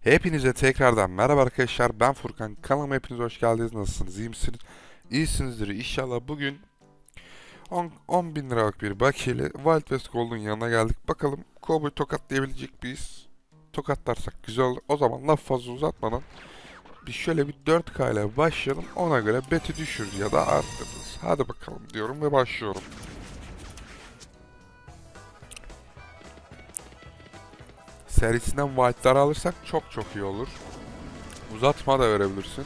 Hepinize tekrardan merhaba arkadaşlar. Ben Furkan. Kanalıma hepiniz hoş geldiniz. Nasılsınız? İyi misiniz? İyisinizdir inşallah. Bugün 10, 10 bin liralık bir bakiyeli Wild West Gold'un yanına geldik. Bakalım Cowboy tokatlayabilecek miyiz? Tokatlarsak güzel olur. O zaman laf fazla uzatmadan bir şöyle bir 4K ile başlayalım. Ona göre beti düşür ya da arttırırız. Hadi bakalım diyorum ve başlıyorum. Serisinden Wild'ları alırsak çok çok iyi olur. Uzatma da verebilirsin.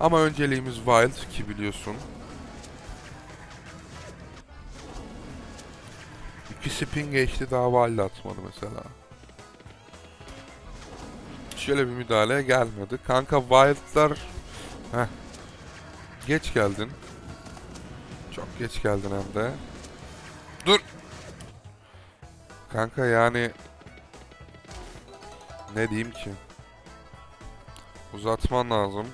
Ama önceliğimiz Wild ki biliyorsun. İki spin geçti daha Wild atmadı mesela. Şöyle bir müdahale gelmedi. Kanka Wild'lar... Heh. Geç geldin. Çok geç geldin hem de. Dur! Kanka yani ne diyeyim ki? Uzatman lazım.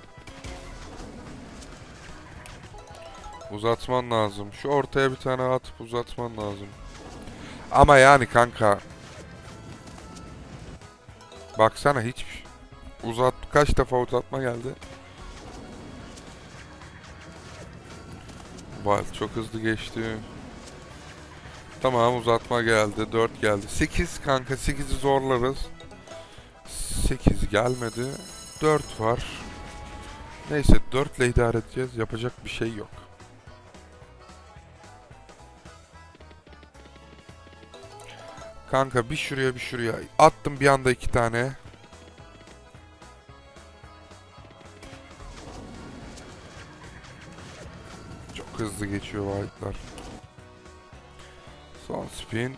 Uzatman lazım. Şu ortaya bir tane atıp uzatman lazım. Ama yani kanka. Baksana hiç uzat kaç defa uzatma geldi. Vay çok hızlı geçti. Tamam uzatma geldi. 4 geldi. 8 kanka 8'i zorlarız. 8 gelmedi. 4 var. Neyse 4 ile idare edeceğiz. Yapacak bir şey yok. Kanka bir şuraya bir şuraya. Attım bir anda iki tane. Çok hızlı geçiyor white'lar. Son spin.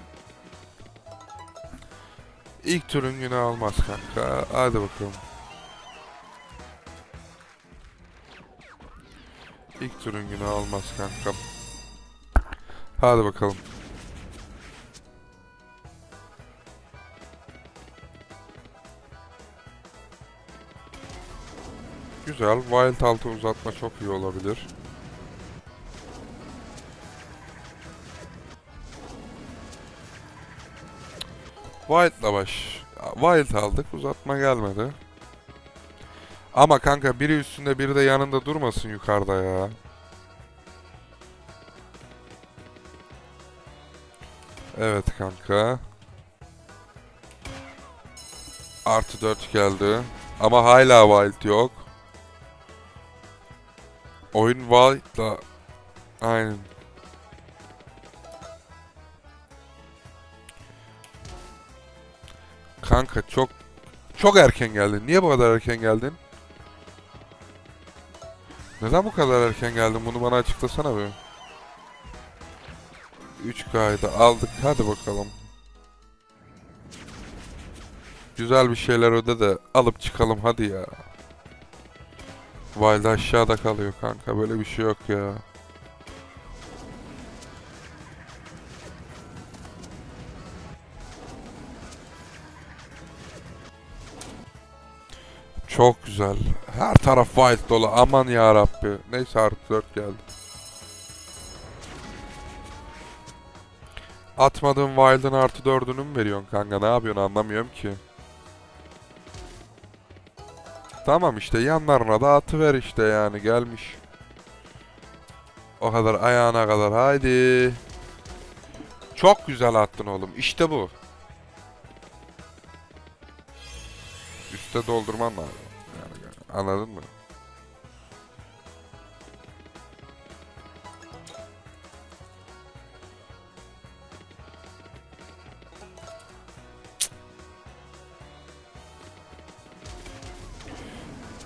İlk turun günü almaz kanka. Hadi bakalım. İlk turun günü almaz kanka. Hadi bakalım. Güzel. Wild altı uzatma çok iyi olabilir. Wild'la baş. Wild aldık. Uzatma gelmedi. Ama kanka biri üstünde biri de yanında durmasın yukarıda ya. Evet kanka. Artı 4 geldi. Ama hala wild yok. Oyun wild'la... Aynen. Kanka çok çok erken geldin. Niye bu kadar erken geldin? Neden bu kadar erken geldin? Bunu bana açıklasana bir. 3K'yı aldık. Hadi bakalım. Güzel bir şeyler öde de alıp çıkalım hadi ya. Wild aşağıda kalıyor kanka. Böyle bir şey yok ya. Çok güzel. Her taraf wild dolu. Aman ya Rabbi. Neyse artı 4 geldi. Atmadığın wild'ın artı 4'ünü mü veriyorsun kanka? Ne yapıyorsun anlamıyorum ki. Tamam işte yanlarına da atıver işte yani gelmiş. O kadar ayağına kadar haydi. Çok güzel attın oğlum. İşte bu. Üste doldurman lazım. Anladın mı?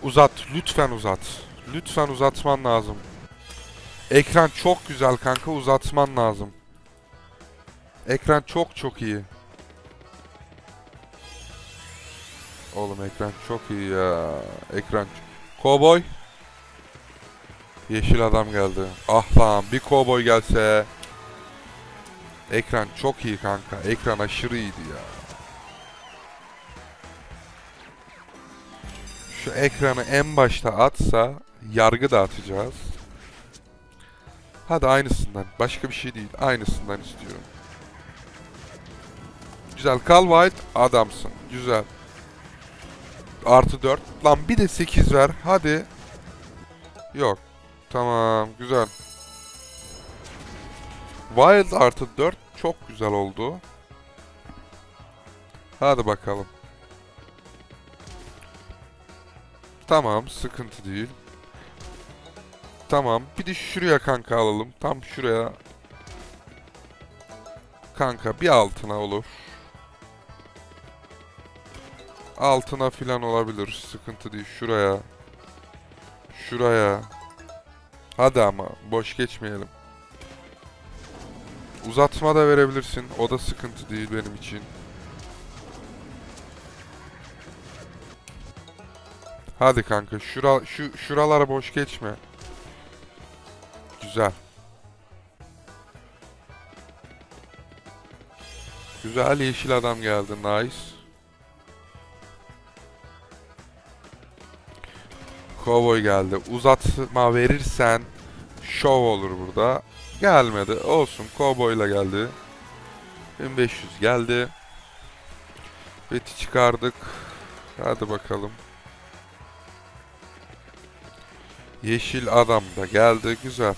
Uzat. Lütfen uzat. Lütfen uzatman lazım. Ekran çok güzel kanka. Uzatman lazım. Ekran çok çok iyi. Oğlum ekran çok iyi ya. Ekran. Cowboy. Yeşil adam geldi. Ah lan bir cowboy gelse. Ekran çok iyi kanka. Ekran aşırı iyiydi ya. Şu ekranı en başta atsa yargı da atacağız. Hadi aynısından. Başka bir şey değil. Aynısından istiyorum. Güzel. Kal White adamsın. Güzel. Artı 4. Lan bir de 8 ver. Hadi. Yok. Tamam. Güzel. Wild artı 4 çok güzel oldu. Hadi bakalım. Tamam. Sıkıntı değil. Tamam. Bir de şuraya kanka alalım. Tam şuraya. Kanka bir altına olur. Altına filan olabilir. Sıkıntı değil. Şuraya. Şuraya. Hadi ama. Boş geçmeyelim. Uzatma da verebilirsin. O da sıkıntı değil benim için. Hadi kanka. Şura, şu, şuralara boş geçme. Güzel. Güzel yeşil adam geldi. Nice. Cowboy geldi. Uzatma verirsen şov olur burada. Gelmedi. Olsun. Cowboy'la geldi. 1500 geldi. Beti çıkardık. Hadi bakalım. Yeşil adam da geldi. Güzel.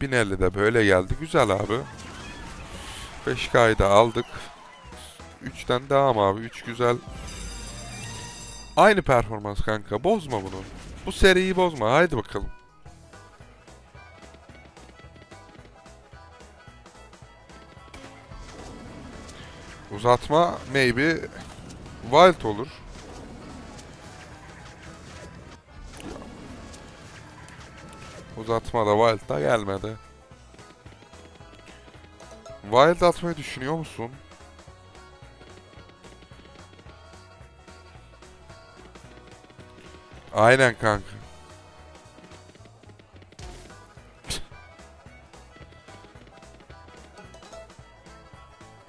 1050 de böyle geldi. Güzel abi. 5K'yı da aldık. 3'ten devam abi. 3 güzel. Aynı performans kanka. Bozma bunu. Bu seriyi bozma. Haydi bakalım. Uzatma maybe wild olur. Uzatma da wild da gelmedi. Wild atmayı düşünüyor musun? Aynen kanka.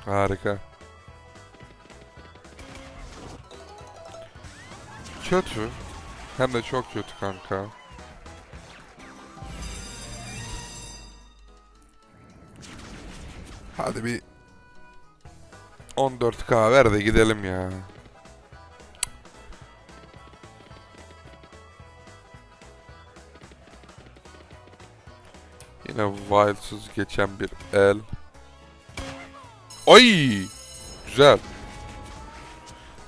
Harika. Kötü. Hem de çok kötü kanka. Hadi bir 14k ver de gidelim ya. Yine wildsız geçen bir el. Ay! Güzel.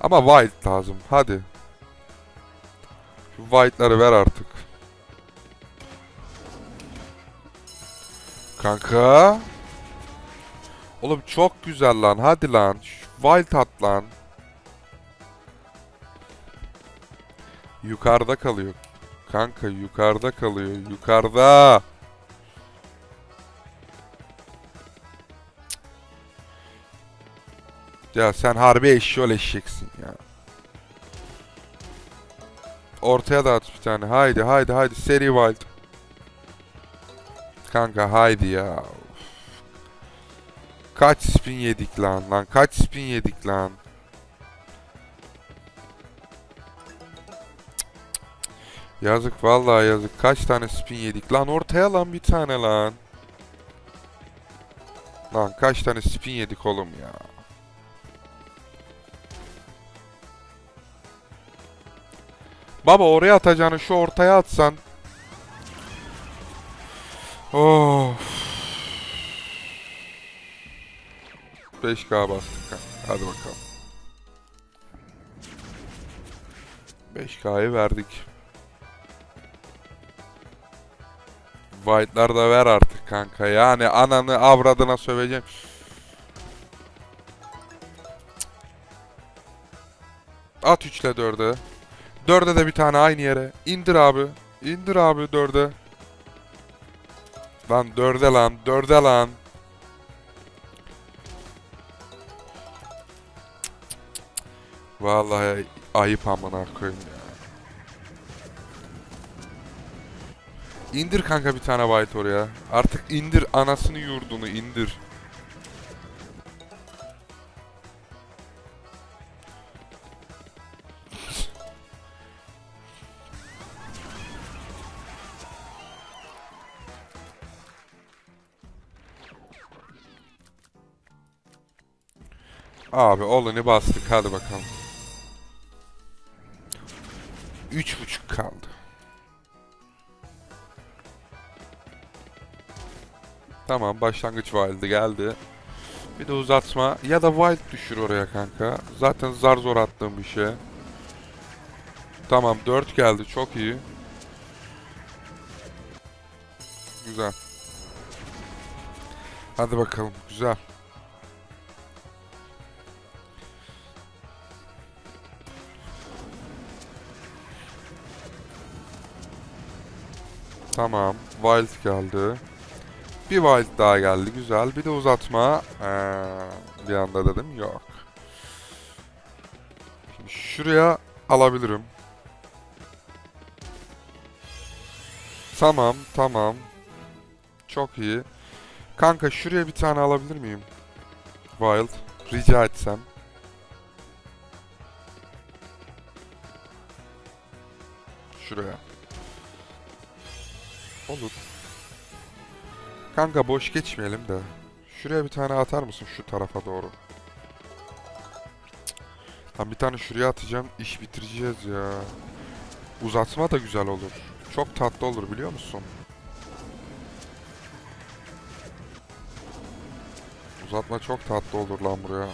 Ama wild lazım. Hadi. Şu wild'ları ver artık. Kanka. Oğlum çok güzel lan. Hadi lan. Şu Wild at lan. Yukarıda kalıyor. Kanka yukarıda kalıyor. Yukarıda. Ya sen harbi eşyol eşeksin ya. Ortaya da at bir tane. Haydi haydi haydi. Seri wild. Kanka haydi ya. Kaç spin yedik lan lan. Kaç spin yedik lan. Yazık vallahi yazık. Kaç tane spin yedik lan. Ortaya lan bir tane lan. Lan kaç tane spin yedik oğlum ya. Baba oraya atacağını şu ortaya atsan. Of. 5K bastık. Hadi bakalım. 5K'yı verdik. White'lar da ver artık kanka. Yani ananı avradına söveceğim. At 3 ile 4'e. 4'e de bir tane aynı yere. İndir abi. İndir abi 4'e. Lan 4'e lan. 4'e lan. Vallahi ayıp amına koyayım ya. İndir kanka bir tane white oraya. Artık indir anasını yurdunu indir. Abi olanı bastık hadi bakalım. 3.5 kaldı. Tamam başlangıç wild'i geldi. Bir de uzatma ya da wild düşür oraya kanka. Zaten zar zor attığım bir şey. Tamam 4 geldi çok iyi. Güzel. Hadi bakalım güzel. Tamam. Wild geldi. Bir wild daha geldi. Güzel. Bir de uzatma. Ee, bir anda dedim. Yok. Şimdi şuraya alabilirim. Tamam. Tamam. Çok iyi. Kanka şuraya bir tane alabilir miyim? Wild. Rica etsem. Şuraya. Olur. Kanka boş geçmeyelim de. Şuraya bir tane atar mısın şu tarafa doğru? Lan bir tane şuraya atacağım. iş bitireceğiz ya. Uzatma da güzel olur. Çok tatlı olur biliyor musun? Uzatma çok tatlı olur lan buraya.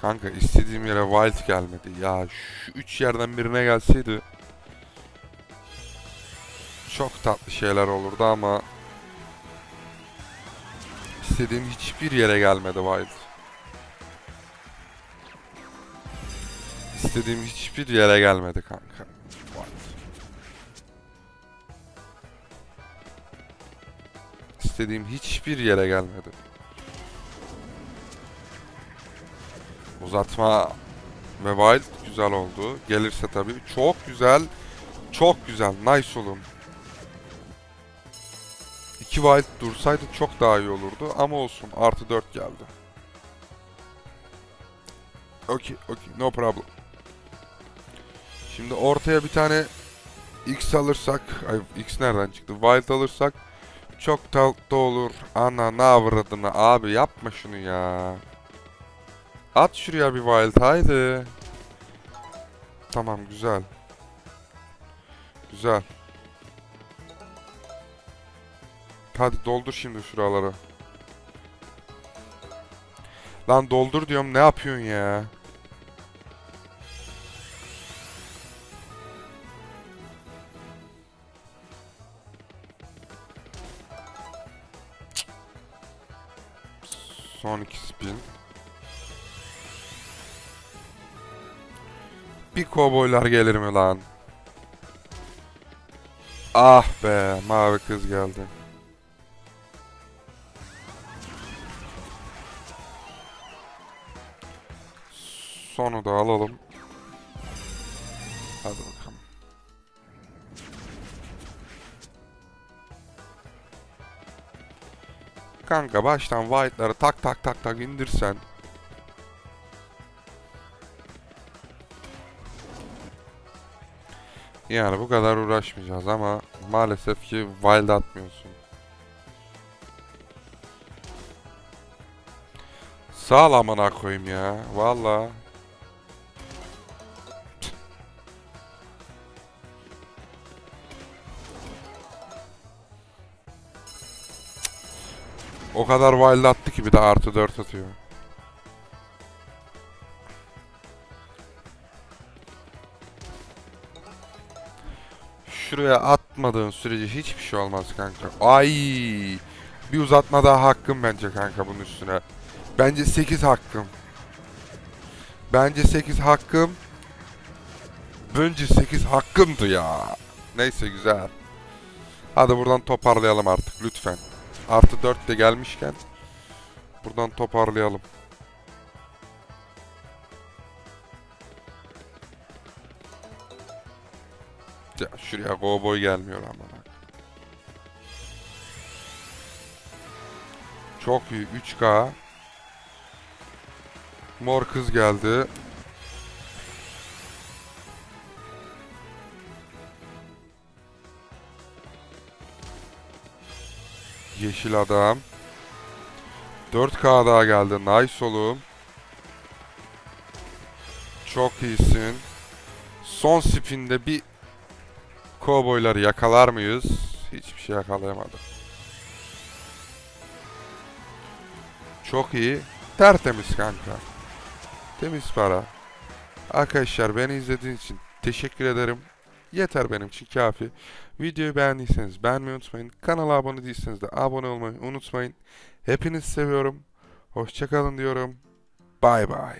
Kanka istediğim yere wild gelmedi. Ya şu üç yerden birine gelseydi çok tatlı şeyler olurdu ama istediğim hiçbir yere gelmedi wild. İstediğim hiçbir yere gelmedi kanka. Wild. İstediğim hiçbir yere gelmedi. Uzatma ve wild güzel oldu. Gelirse tabii. Çok güzel. Çok güzel. Nice oğlum. İki wild dursaydı çok daha iyi olurdu. Ama olsun. Artı 4 geldi. Okey. Okey. No problem. Şimdi ortaya bir tane X alırsak. Ay X nereden çıktı? Wild alırsak çok tatlı olur. Ana ne avradını abi yapma şunu ya. At şuraya bir wild haydi. Tamam güzel. Güzel. Hadi doldur şimdi şuraları. Lan doldur diyorum ne yapıyorsun ya? Kovboylar gelir mi lan? Ah be mavi kız geldi. Sonu da alalım. Hadi bakalım. Kanka baştan white'ları tak tak tak tak indirsen. Yani bu kadar uğraşmayacağız ama maalesef ki wild atmıyorsun. Sağ amına koyayım ya. Valla. O kadar wild attı ki bir de artı 4 atıyor. Şuraya atmadığın sürece hiçbir şey olmaz kanka. Ay! Bir uzatma daha hakkım bence kanka bunun üstüne. Bence 8 hakkım. Bence 8 hakkım. Bence 8 hakkımdı ya. Neyse güzel. Hadi buradan toparlayalım artık lütfen. Artı 4 de gelmişken. Buradan toparlayalım. Ya şuraya kovboy gelmiyor ama. Çok iyi 3K. Mor kız geldi. Yeşil adam. 4K daha geldi. Nice oğlum. Çok iyisin. Son spinde bir kovboyları yakalar mıyız? Hiçbir şey yakalayamadım. Çok iyi. Tertemiz kanka. Temiz para. Arkadaşlar beni izlediğiniz için teşekkür ederim. Yeter benim için kafi. Videoyu beğendiyseniz beğenmeyi unutmayın. Kanala abone değilseniz de abone olmayı unutmayın. Hepinizi seviyorum. Hoşçakalın diyorum. Bay bay.